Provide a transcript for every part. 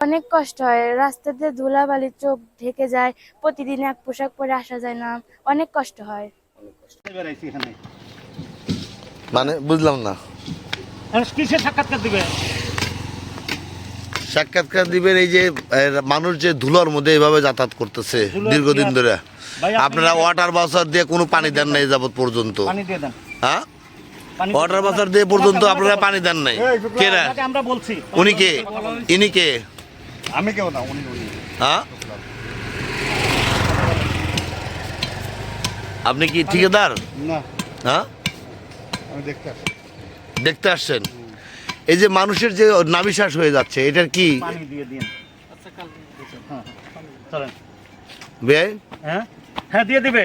অনেক কষ্ট হয়। রাস্তাতে ধুলাবালি চোখ ঢেকে যায় প্রতিদিন এক পোশাক পরে আসা যায় না। অনেক কষ্ট হয়। মানে বুঝলাম না। আর সাক্ষাৎকার দিবে? সাক্ষাৎকার দিবেন এই যে মানুষ যে ধুলোর মধ্যে এভাবে যাতায়াত করতেছে দীর্ঘদিন ধরে। আপনারা ওয়াটার বাসার দিয়ে কোনো পানি দেন নাই যাবত পর্যন্ত। পানি হ্যাঁ? ওয়াটার বাসার দিয়ে পর্যন্ত আপনারা পানি দেন নাই। কেরা আপনাকে আমরা বলছি। উনি কে? ইনি কে? আমি কেউ না উনি উনি। হ্যাঁ? আপনি কি ঠিকাদার? না। হ্যাঁ? আমি দেখতে দেখতে আসছেন? এই যে মানুষের যে নাবিশ্বাস হয়ে যাচ্ছে এটার কি পানি দিয়ে দিন। হ্যাঁ, চলেন হ্যাঁ? হ্যাঁ দিয়ে দিবে।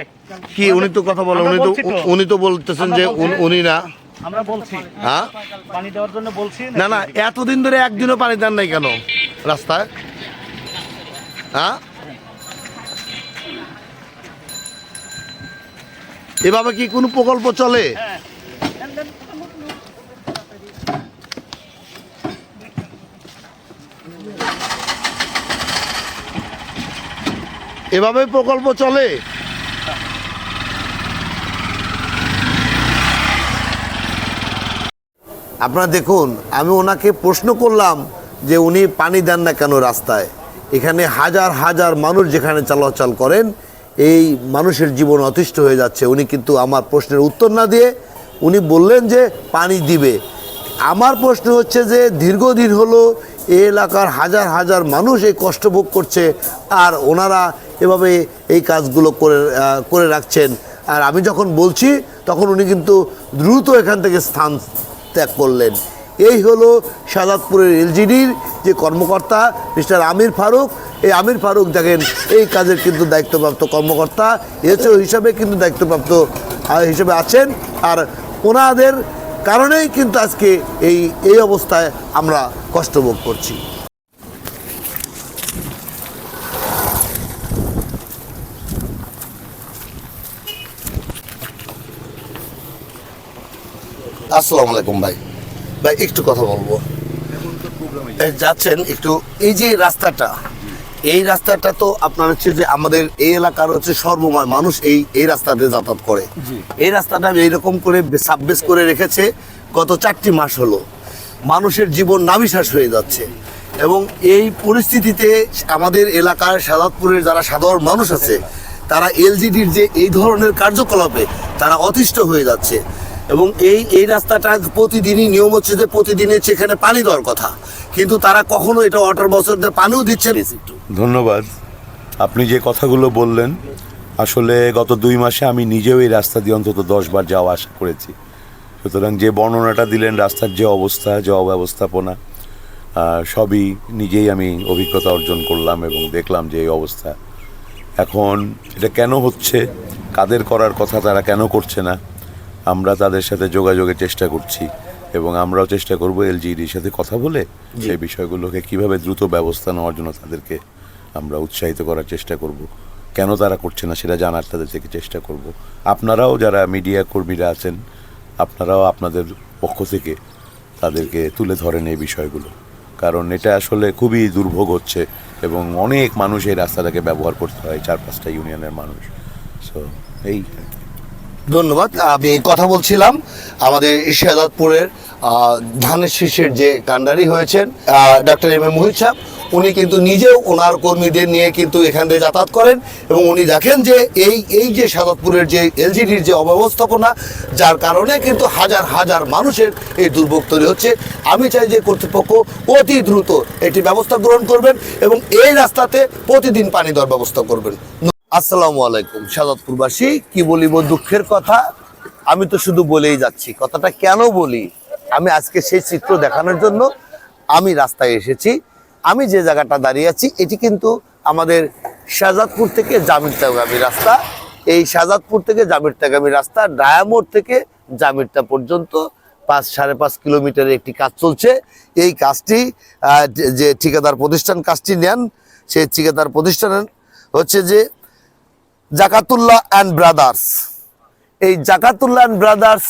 কি উনি তো কথা বলেন উনি তো উনি তো বলতেছেন যে উনি- উনি না। আমরা বলছি। হ্যাঁ? পানি দেওয়ার জন্য বলছি না না এতদিন ধরে একদিনও পানি দেন নাই কেন রাস্তায়? হ্যাঁ? এভাবে কি কোনো প্রকল্প চলে। এভাবে প্রকল্প চলে? আপনারা দেখুন, আমি ওনাকে প্রশ্ন করলাম যে উনি পানি দেন না কেন রাস্তায়? এখানে হাজার হাজার মানুষ যেখানে চলাচল করেন, এই মানুষের জীবন অতিষ্ঠ হয়ে যাচ্ছে। উনি কিন্তু আমার প্রশ্নের উত্তর না দিয়ে উনি বললেন যে, পানি দিবে। আমার প্রশ্ন হচ্ছে যে, দীর্ঘদিন হলো এই এলাকার হাজার হাজার মানুষ এই কষ্ট ভোগ করছে, আর ওনারা এভাবে এই কাজগুলো করে করে রাখছেন। আর আমি যখন বলছি, তখন উনি কিন্তু দ্রুত এখান থেকে স্থান ত্যাগ করলেন। এই হলো সাদাতপুরের এলজিডির যে কর্মকর্তা, মিস্টার আমির ফারুক। এই আমির ফারুক দেখেন, এই কাজের কিন্তু দায়িত্বপ্রাপ্ত কর্মকর্তা, এসও হিসাবে কিন্তু দায়িত্বপ্রাপ্ত হিসেবে আছেন। আর ওনাদের কারণেই কিন্তু আজকে এই এই অবস্থায় আমরা কষ্ট ভোগ করছি। আসসালামু আলাইকুম ভাই। ভাই একটু কথা বলব। যাচ্ছেন একটু এই যে রাস্তাটা এই রাস্তাটা তো আপনার হচ্ছে যে আমাদের এই এলাকার হচ্ছে সর্বময় মানুষ এই এই রাস্তাতে যাতায়াত করে। এই রাস্তাটা এইরকম করে সাববেস করে রেখেছে গত চারটি মাস হলো। মানুষের জীবন নাবিশ্বাস হয়ে যাচ্ছে। এবং এই পরিস্থিতিতে আমাদের এলাকার সাদাতপুরের যারা সাধারণ মানুষ আছে তারা এলজিডির যে এই ধরনের কার্যকলাপে তারা অতিষ্ঠ হয়ে যাচ্ছে। এবং এই এই রাস্তাটা প্রতিদিনই নিয়ম হচ্ছে যে প্রতিদিনের সেখানে পানি দেওয়ার কথা। কিন্তু তারা কখনো এটা ওয়াটার বছর পানিও দিচ্ছে ধন্যবাদ। আপনি যে কথাগুলো বললেন, আসলে গত দুই মাসে আমি নিজেও এই রাস্তা দিয়ে অন্তত দশ বার যাওয়া আসা করেছি। সুতরাং যে বর্ণনাটা দিলেন, রাস্তার যে অবস্থা, যে অব্যবস্থাপনা সবই নিজেই আমি অভিজ্ঞতা অর্জন করলাম এবং দেখলাম যে এই অবস্থা। এখন এটা কেন হচ্ছে? কাদের করার কথা তারা কেন করছে না? আমরা তাদের সাথে যোগাযোগের চেষ্টা করছি এবং আমরাও চেষ্টা করব এলজিডির সাথে কথা বলে সেই বিষয়গুলোকে কীভাবে দ্রুত ব্যবস্থা নেওয়ার জন্য তাদেরকে আমরা উৎসাহিত করার চেষ্টা করব। কেন তারা করছে না সেটা জানার তাদের থেকে চেষ্টা করব। আপনারাও যারা মিডিয়া কর্মীরা আছেন আপনারাও আপনাদের পক্ষ থেকে তাদেরকে তুলে ধরেন এই বিষয়গুলো। কারণ এটা আসলে খুবই দুর্ভোগ হচ্ছে এবং অনেক মানুষ এই রাস্তাটাকে ব্যবহার করতে হয় চার পাঁচটা ইউনিয়নের মানুষ। সো এই। ধন্যবাদ। আমি কথা বলছিলাম আমাদের ইশাদাতপুরের আহ, ধানের শীষের যে কান্ডারি হয়েছেন ডক্টর এম এ মোহিত সাহেব। উনি কিন্তু নিজেও ওনার কর্মীদের নিয়ে কিন্তু এখান থেকে যাতায়াত করেন এবং উনি দেখেন যে এই এই যে সাদাতপুরের যে এলজিডির যে অব্যবস্থাপনা যার কারণে কিন্তু হাজার হাজার মানুষের এই দুর্ভোগ তৈরি হচ্ছে। আমি চাই যে কর্তৃপক্ষ অতি দ্রুত এটি ব্যবস্থা গ্রহণ করবেন এবং এই রাস্তাতে প্রতিদিন পানি দেওয়ার ব্যবস্থা করবেন। আসসালামু আলাইকুম সাদাতপুরবাসী কি বলিব দুঃখের কথা? আমি তো শুধু বলেই যাচ্ছি, কথাটা কেন বলি? আমি আজকে সেই চিত্র দেখানোর জন্য আমি রাস্তায় এসেছি, আমি যে জায়গাটা দাঁড়িয়ে আছি, এটি কিন্তু আমাদের শাহজাদপুর থেকে জামিরতাগামী রাস্তা। এই শাহজাদপুর থেকে জামিরতাগামী রাস্তা ডায়ামোড় থেকে জামিরতা পর্যন্ত পাঁচ, সাড়ে পাঁচ কিলোমিটারের একটি কাজ চলছে। এই কাজটি যে- ঠিকাদার প্রতিষ্ঠান কাজটি নেন, সেই ঠিকাদার প্রতিষ্ঠান হচ্ছে যে জাকাতুল্লাহ অ্যান্ড ব্রাদার্স। এই জাকাতুল্লাহ অ্যান্ড ব্রাদার্স,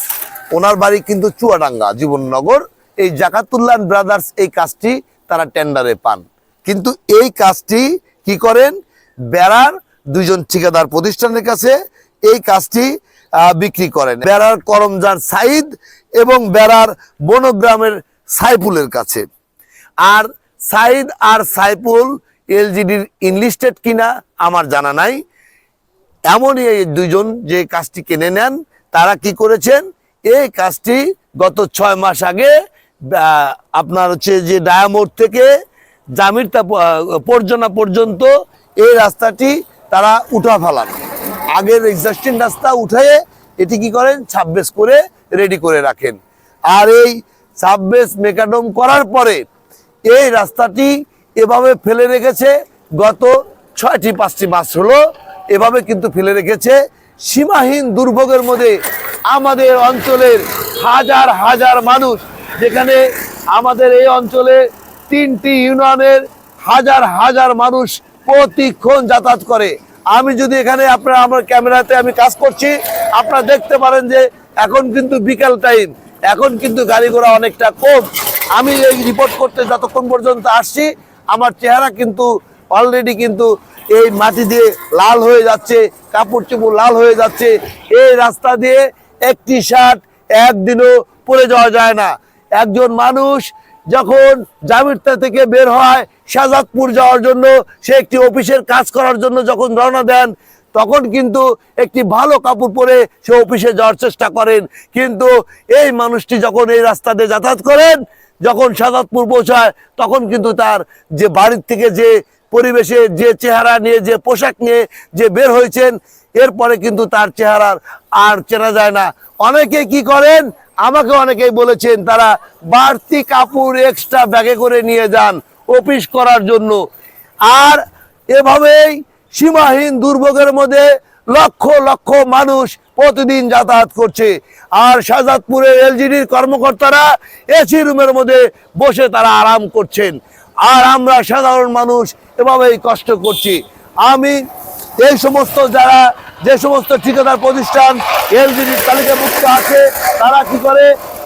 ওনার বাড়ি কিন্তু চুয়াডাঙ্গা, জীবননগর। এই জাকাতুল্লাহ অ্যান্ড ব্রাদার্স, এই কাজটি তারা টেন্ডারে পান। কিন্তু এই কাজটি কি করেন? বেড়ার দুইজন ঠিকাদার প্রতিষ্ঠানের কাছে এই কাজটি বিক্রি করেন। বেড়ার করমজান সাইদ এবং বেড়ার বনগ্রামের সাইফুলের কাছে। আর সাইদ আর সাইফুল এলজিডির ইনলিস্টেড কিনা আমার জানা নাই। এমনই এই দুইজন যে কাজটি কিনে নেন, তারা কি করেছেন? এই কাজটি গত ছয় মাস আগে আপনার হচ্ছে যে ডায়ামোড থেকে জামিরতা পর্যনা পর্যন্ত এই রাস্তাটি তারা উঠা ফেলান। আগের এক্সাস্টিং রাস্তা উঠে এটি কি করেন? ছাব্বিশ করে রেডি করে রাখেন। আর এই ছাব্বিশ মেকাডম করার পরে এই রাস্তাটি এভাবে ফেলে রেখেছে, গত ছয়টি পাঁচটি মাস হলো। এভাবে কিন্তু ফেলে রেখেছে। সীমাহীন দুর্ভোগের মধ্যে আমাদের অঞ্চলের হাজার হাজার মানুষ, যেখানে আমাদের এই অঞ্চলে তিনটি ইউনিয়নের হাজার হাজার মানুষ প্রতিক্ষণ যাতায়াত করে। আমি যদি এখানে আপনার, আমার ক্যামেরাতে আমি কাজ করছি, আপনারা দেখতে পারেন যে এখন কিন্তু বিকাল টাইম। এখন কিন্তু গাড়ি ঘোড়া অনেকটা কম। আমি এই রিপোর্ট করতে যতক্ষণ পর্যন্ত আসছি, আমার চেহারা কিন্তু অলরেডি কিন্তু এই মাটি দিয়ে লাল হয়ে যাচ্ছে কাপড় চোপড় লাল হয়ে যাচ্ছে। এই রাস্তা দিয়ে একটি শার্ট একদিনও পরে যাওয়া যায় না। একজন মানুষ যখন জামিরতা থেকে বের হয় শাহজাদপুর যাওয়ার জন্য, সে একটি অফিসের কাজ করার জন্য যখন রওনা দেন, তখন কিন্তু একটি ভালো কাপড় পরে সে অফিসে যাওয়ার চেষ্টা করেন। কিন্তু এই মানুষটি যখন এই রাস্তা দিয়ে যাতায়াত করেন যখন শাহজাদপুর পৌঁছায়, তখন কিন্তু তার যে বাড়ির থেকে যে পরিবেশে যে চেহারা নিয়ে, যে পোশাক নিয়ে যে বের হয়েছেন, এরপরে কিন্তু তার চেহারার আর চেনা যায় না। অনেকে কি করেন? আমাকে অনেকেই বলেছেন, তারা বাড়তি কাপড় এক্সট্রা ব্যাগে করে নিয়ে যান অফিস করার জন্য। আর এভাবেই সীমাহীন দুর্ভোগের মধ্যে লক্ষ লক্ষ মানুষ প্রতিদিন যাতায়াত করছে। আর শাহজাদপুরের এলজিডির কর্মকর্তারা এসি রুমের মধ্যে বসে তারা আরাম করছেন। আর আমরা সাধারণ মানুষ এভাবেই কষ্ট করছি। আমি এই সমস্ত যারা, যে সমস্ত ঠিকাদার প্রতিষ্ঠান এলজিডির তালিকাভুক্ত আছে, তারা কি করে?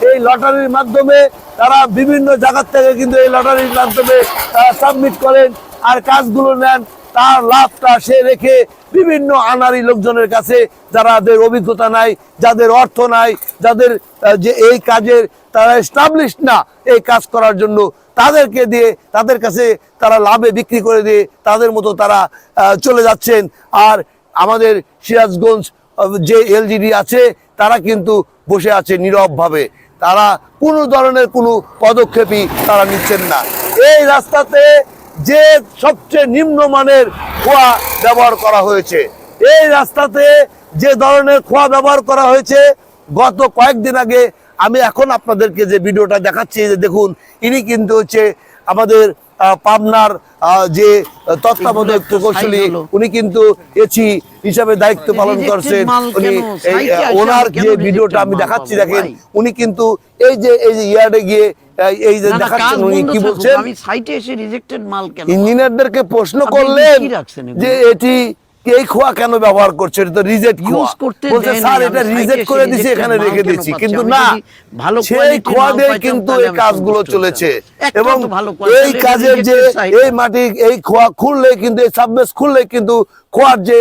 এই লটারির মাধ্যমে তারা বিভিন্ন জায়গার থেকে কিন্তু এই লটারির মাধ্যমে তারা সাবমিট করেন আর কাজগুলো নেন। তার লাভটা সে রেখে বিভিন্ন আনারি লোকজনের কাছে যাদের অভিজ্ঞতা নাই, যাদের অর্থ নাই, যাদের যে এই কাজের তারা এস্টাবলিশ না, এই কাজ করার জন্য তাদেরকে দিয়ে, তাদের কাছে তারা লাভে বিক্রি করে দিয়ে তাদের মতো তারা চলে যাচ্ছেন। আর আমাদের সিরাজগঞ্জ যে এলজিডি আছে, তারা কিন্তু বসে আছে নীরবভাবে। তারা কোনো ধরনের কোনো পদক্ষেপই তারা নিচ্ছেন না। এই রাস্তাতে যে সবচেয়ে নিম্নমানের খোয়া ব্যবহার করা হয়েছে। এই রাস্তাতে যে ধরনের খোয়া ব্যবহার করা হয়েছে গত কয়েকদিন আগে আমি এখন আপনাদেরকে যে ভিডিওটা দেখাচ্ছি যে দেখুন ইনি কিন্তু হচ্ছে আমাদের পাবনার আহ, যে তত্ত্বাবধায়ক প্রকৌশলী উনি কিন্তু এসি হিসাবে দায়িত্ব পালন করছেন। উনি ওনার যে ভিডিওটা আমি দেখাচ্ছি দেখেন উনি কিন্তু এই যে এই যে ইয়ার্ডে গিয়ে এই যে দেখাচ্ছেন উনি কি বলছেন আমি সাইটে এসে রিজেক্টেড মাল কেন ইঞ্জিনিয়ারদেরকে প্রশ্ন করলেন? যে এটি এই খোয়া কেন ব্যবহার করছে? এটা তো রিজেক্ট Use করতে বলছে স্যার এটা রিজেক্ট করে দিছি এখানে রেখে পাচ্ছি? কিন্তু না ভালো সেই খোয়া দিয়ে কিন্তু এই কাজগুলো চলেছে। এবং এই কাজের যে এই মাটি এই খোয়া খুললে কিন্তু এই সাবমেস খুললে কিন্তু খোয়ার যে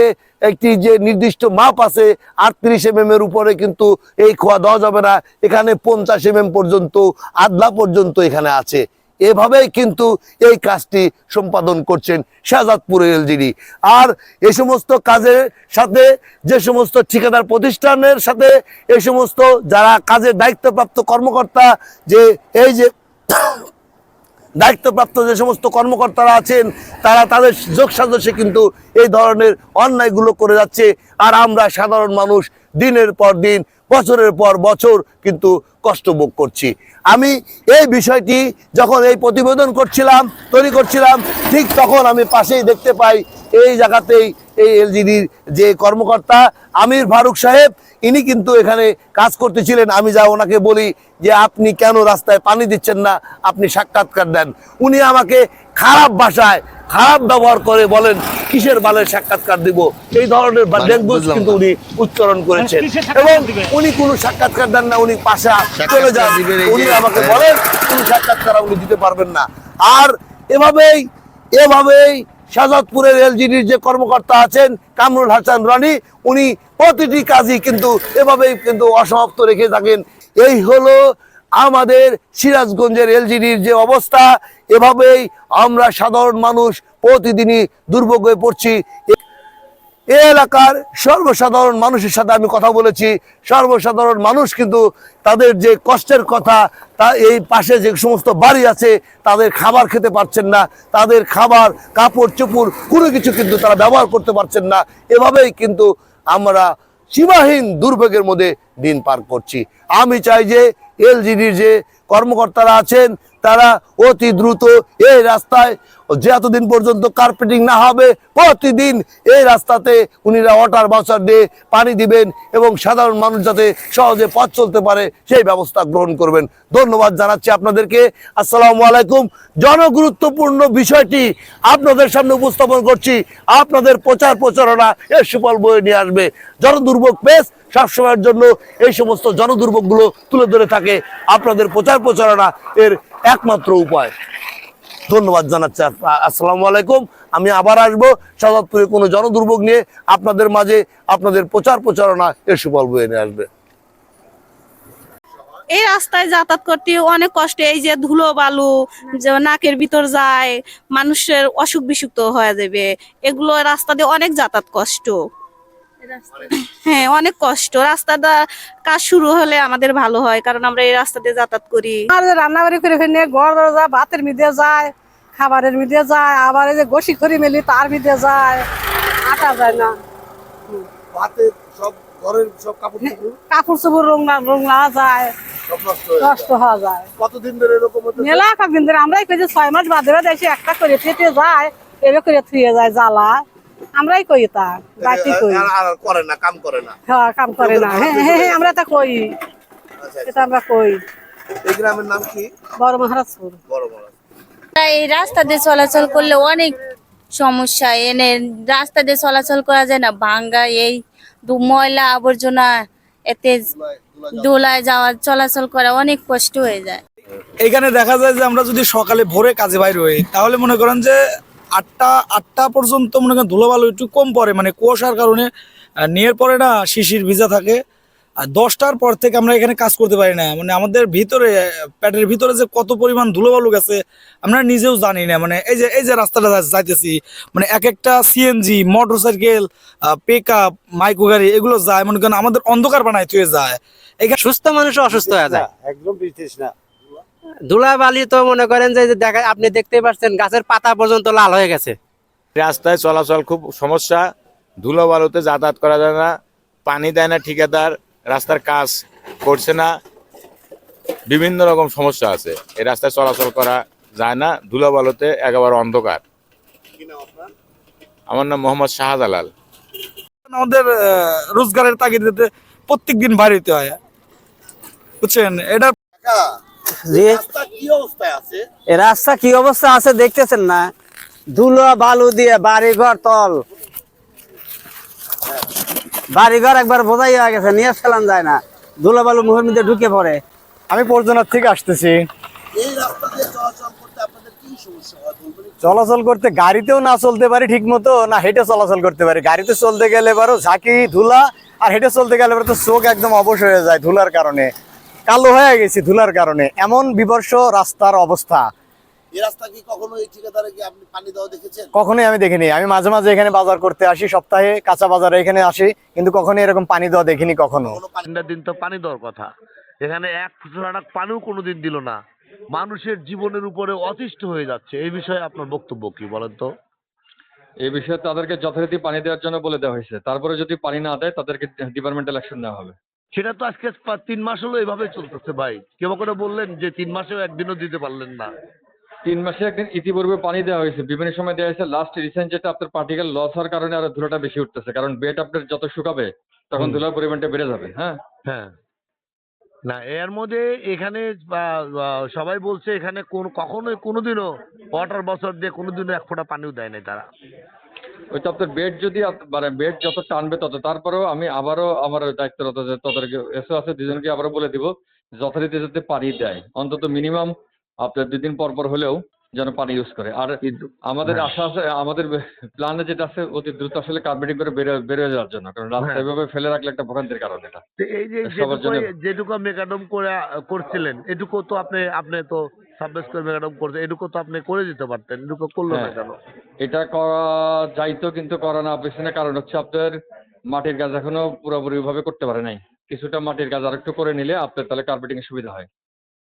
একটি যে নির্দিষ্ট মাপ আছে আটত্রিশ এম এর উপরে কিন্তু এই খোয়া দেওয়া যাবে না। এখানে পঞ্চাশ এম পর্যন্ত আদলা পর্যন্ত এখানে আছে। এভাবেই কিন্তু এই কাজটি সম্পাদন করছেন শাহজাদপুরের এলজিডি। আর এই সমস্ত কাজের সাথে, যে সমস্ত ঠিকাদার প্রতিষ্ঠানের সাথে এই সমস্ত যারা কাজের দায়িত্বপ্রাপ্ত কর্মকর্তা, যে এই যে দায়িত্বপ্রাপ্ত যে সমস্ত কর্মকর্তারা আছেন, তারা তাদের যোগ সাজসে কিন্তু এই ধরনের অন্যায়গুলো করে যাচ্ছে। আর আমরা সাধারণ মানুষ দিনের পর দিন বছরের পর বছর কিন্তু কষ্ট ভোগ করছি। আমি এই বিষয়টি যখন এই প্রতিবেদন করছিলাম, তৈরি করছিলাম, ঠিক তখন আমি পাশেই দেখতে পাই, এই জায়গাতেই এই এলজিডির যে কর্মকর্তা আমির ফারুক সাহেব ইনি কিন্তু এখানে কাজ করতেছিলেন। আমি যা ওনাকে বলি যে আপনি কেন রাস্তায় পানি দিচ্ছেন না? আপনি সাক্ষাৎকার দেন। উনি আমাকে খারাপ ভাষায় খারাপ ব্যবহার করে বলেন কিসের বালের সাক্ষাৎকার দিব? এই ধরনের ল্যাঙ্গুয়েজ কিন্তু উনি উচ্চারণ করেছেন। এবং উনি কোনো সাক্ষাৎকার দেন না উনি পাশা চলে যান। উনি আমাকে হ্যাঁ। বলেন কোনো সাক্ষাৎকার উনি দিতে পারবেন না। আর এভাবেই এভাবেই শাহজাদপুরের এলজিডির যে কর্মকর্তা আছেন কামরুল হাসান রানি, উনি প্রতিটি কাজই কিন্তু এভাবেই কিন্তু অসমাপ্ত রেখে থাকেন। এই হলো আমাদের সিরাজগঞ্জের এলজিডির যে অবস্থা। এভাবেই আমরা সাধারণ মানুষ প্রতিদিনই দুর্ভোগ হয়ে পড়ছি। এই এলাকার সর্বসাধারণ মানুষের সাথে আমি কথা বলেছি। সর্বসাধারণ মানুষ কিন্তু তাদের যে কষ্টের কথা, তা এই পাশে যে সমস্ত বাড়ি আছে, তাদের খাবার খেতে পারছেন না। তাদের খাবার, কাপড়, চোপড়, কোনো কিছু কিন্তু তারা ব্যবহার করতে পারছেন না। এভাবেই কিন্তু আমরা সীমাহীন দুর্ভোগের মধ্যে দিন পার করছি। আমি চাই যে, এলজিডির যে কর্মকর্তারা আছেন তারা অতি দ্রুত এই রাস্তায় যে এতদিন পর্যন্ত কার্পেটিং না হবে, প্রতিদিন এই রাস্তাতে উনিরা ওয়াটার বাসার দিয়ে পানি দিবেন এবং সাধারণ মানুষ যাতে সহজে পথ চলতে পারে, সেই ব্যবস্থা গ্রহণ করবেন। ধন্যবাদ জানাচ্ছি আপনাদেরকে। আসসালামু আলাইকুম। জনগুরুত্বপূর্ণ বিষয়টি আপনাদের সামনে উপস্থাপন করছি। আপনাদের প্রচার প্রচারণা এর সুফল বয়ে নিয়ে আসবে। জনদুর্ভোগ পেস সবসময়ের জন্য এই সমস্ত জনদুর্ভোগগুলো তুলে ধরে থাকে। আপনাদের প্রচার প্রচারণা এর একমাত্র উপায়। ধন্যবাদ জানাচ্ছি। আস- আসসালামু আলাইকুম। আমি আবার আসব। সাদাতপুরে কোনো জনদুর্ভোগ নিয়ে আপনাদের মাঝে আপনাদের প্রচার প্রচারণা এর সুফল বয়ে নিয়ে আসবে। এই রাস্তায় যাতায়াত করতে অনেক কষ্ট এই যে ধুলো বালু যে নাকের ভিতর যায়, মানুষের অসুখ বিসুখ হয়ে যাবে। এগুলো রাস্তা দিয়ে অনেক যাতায়াত কষ্ট। হ্যাঁ অনেক কষ্ট। রাস্তাটা কাজ শুরু হলে আমাদের ভালো হয় কারণ আমরা এই রাস্তা দিয়ে যাতায়াত করি। আর রান্না বাড়ি করে ফেলে ঘর দরজা ভাতের মিদে যায় খাবারের মিদে যায় আবার এই যে গোসি খড়ি মেলি তার মিদে যায় আটা যায় না। সব ঘরের সব কাপড় কাপড় চোপড় রোংলা রোংলা যায় নষ্ট হওয়া যায়। কতদিন ধরে এরকম মেলা ধরে আমরাই কই যে ছয় মাস বাদে বাদে এসে একটা করে পেটে যায় এবার করে থুয়ে যায় জ্বালা। আমরাই কই তা বাকি কই? করে না কাম করে না। হ্যাঁ কাম করে না। হ্যাঁ হ্যাঁ হ্যাঁ, আমরা তা কই। এটা আমরা কই? এই গ্রামের নাম কি? বড় মহারাজপুর। বড় বড় এই রাস্তা দিয়ে চলাচল করলে অনেক সমস্যা। এনে রাস্তা দিয়ে চলাচল করা যায় না। ভাঙ্গা এই দু- ময়লা আবর্জনা এতে দোলায় যাওয়া চলাচল করা অনেক কষ্ট হয়ে যায়। এখানে দেখা যায় যে আমরা যদি সকালে ভোরে কাজে বাইর হই তাহলে মনে করেন যে আটটা আটটা পর্যন্ত মনে করেন ধুলোবালু একটু কম পড়ে মানে কুয়াশার কারণে নিয়ের পরে না শিশির ভিজা থাকে। আর দশটার পর থেকে আমরা এখানে কাজ করতে পারি না। মানে আমাদের ভিতরে প্যাটের ভিতরে যে কত পরিমাণ ধুলোবালু গেছে আমরা নিজেও জানি না। মানে এই যে এই যে রাস্তাটা যাইতেছি মানে এক একটা CNG motorcycle pick up micro গাড়ি এগুলো যায়। মনে করেন আমাদের অন্ধকার বানায় থুয়ে যায়। এখানে সুস্থ মানুষ অসুস্থ হয়ে যায়। একদম ব্রিটিশ না। ধুলাবালি তো মনে করেন যে দেখা আপনি দেখতে পাচ্ছেন গাছের পাতা পর্যন্ত লাল হয়ে গেছে। রাস্তায় চলাচল খুব সমস্যা ধুলো বালুতে যাতায়াত করা যায় না পানি দেয় না ঠিকাদার রাস্তার কাজ করছে না। বিভিন্ন রকম সমস্যা আছে এই রাস্তায় চলাচল করা যায় না ধুলো বালুতে একেবারে অন্ধকার। আমার নাম মোহাম্মদ শাহজালাল। আমাদের রোজগারের তাগিদেতে প্রত্যেক দিন বাড়িতে হয়। বুঝছেন? এটা রাস্তা কি অবস্থা আছে? দেখতেছেন না। ধুলো বালু দিয়ে বাড়িঘর তল। বাড়িঘর একবার বোঝাই হয়ে গেছে নিয়ে ফেলান যায় না। ধুলো বালু মুখের মধ্যে ঢুকে পড়ে। আমি পর্যনাথ থেকে আসতেছি। চলাচল করতে আপনাদের কি সমস্যা হয় বলবেন একটু? চলাচল করতে গাড়িতেও না চলতে পারি ঠিক মতো না হেঁটে চলাচল করতে পারি। গাড়িতে চলতে গেলে এবারও ঝাঁকি ধুলা আর হেঁটে চলতে গেলে এবার তো চোখ একদম অবশ হয়ে যায় ধুলার কারণে। কালো হয়ে গেছি ধুলার কারণে। এমন বিবর্ষ রাস্তার অবস্থা। এই রাস্তা কি কখনো এই ঠিকাদারে কি আপনি পানি দেওয়া দেখেছেন? কখনোই আমি দেখিনি। আমি মাঝে মাঝে এখানে বাজার করতে আসি সপ্তাহে কাঁচা বাজারে এখানে আসি কিন্তু কখনোই এরকম পানি দেওয়া দেখিনি কখনো। কোনো দিন তো পানি দেওয়ার কথা। এখানে এক ফোঁটা পানিও কোনোদিন দিল না। মানুষের জীবনের উপরে অতিষ্ঠ হয়ে যাচ্ছে। এই বিষয়ে আপনার বক্তব্য কি বলেন তো? এই বিষয়ে তাদেরকে যথারীতি পানি দেওয়ার জন্য বলে দেওয়া হয়েছে। তারপরে যদি পানি না দেয় তাদেরকে ডিপার্টমেন্টাল অ্যাকশন নেওয়া হবে। সেটা তো আজকে তিন মাস হলো এভাবে চলতেছে ভাই। কেউ করে বললেন যে তিন মাসেও একদিনও দিতে পারলেন না। তিন মাসে একদিন ইতিপূর্বে পানি দেওয়া হয়েছে। বিভিন্ন সময় দেওয়া হয়েছে। লাস্ট রিসেন্ট যেটা আপনার পার্টিকেল লস হওয়ার কারণে আরও ধুলাটা বেশি উঠতেছে। কারণ বেড আপনার যত শুকাবে তখন। ধুলার পরিমাণটা বেড়ে যাবে হ্যাঁ? হ্যাঁ। না এর মধ্যে এখানে সবাই বলছে এখানে কোন কখনোই কোনোদিনও ওয়াটার বছর দিয়ে কোনোদিনও এক ফোঁটা পানিও দেয় নাই তারা। ওই তো আপনার বেড যদি মানে বেড যত টানবে তত। তারপরেও আমি আবারও আমার দায়িত্বরত যে তাদেরকে এসও আছে দুজনকে আবারও বলে দিব যথারীতি যাতে পানি দেয়। অন্তত মিনিমাম আপনার দুদিন পর পর হলেও যেন পানি ইউজ করে। আর আমাদের হ্যাঁ। আশা আছে আমাদের প্ল্যানে যেটা আছে অতি দ্রুত আসলে কার্পেটিং করে বেরো বেরোয় যাওয়ার জন্য। কারণ রাস্তা হ্যাঁ। এভাবে ফেলে রাখলে একটা ভোগান্তির কারণ এটা। এই যে যেটুকু মেকাডম করে করছিলেন এটুকু তো আপনি আপনি তো সাবমিট করে মেকাডম করছে এটুকু তো আপনি করে দিতে পারতেন এটুকু করল না হ্যাঁ। কেন? এটা করা যাইতো কিন্তু করা না পেছনে কারণ হচ্ছে আপনার মাটির কাজ এখনও পুরোপুরি ভাবে করতে পারে নাই। কিছুটা মাটির কাজ আরেকটু করে নিলে আপনার তাহলে কার্পেটিং এর সুবিধা হয়।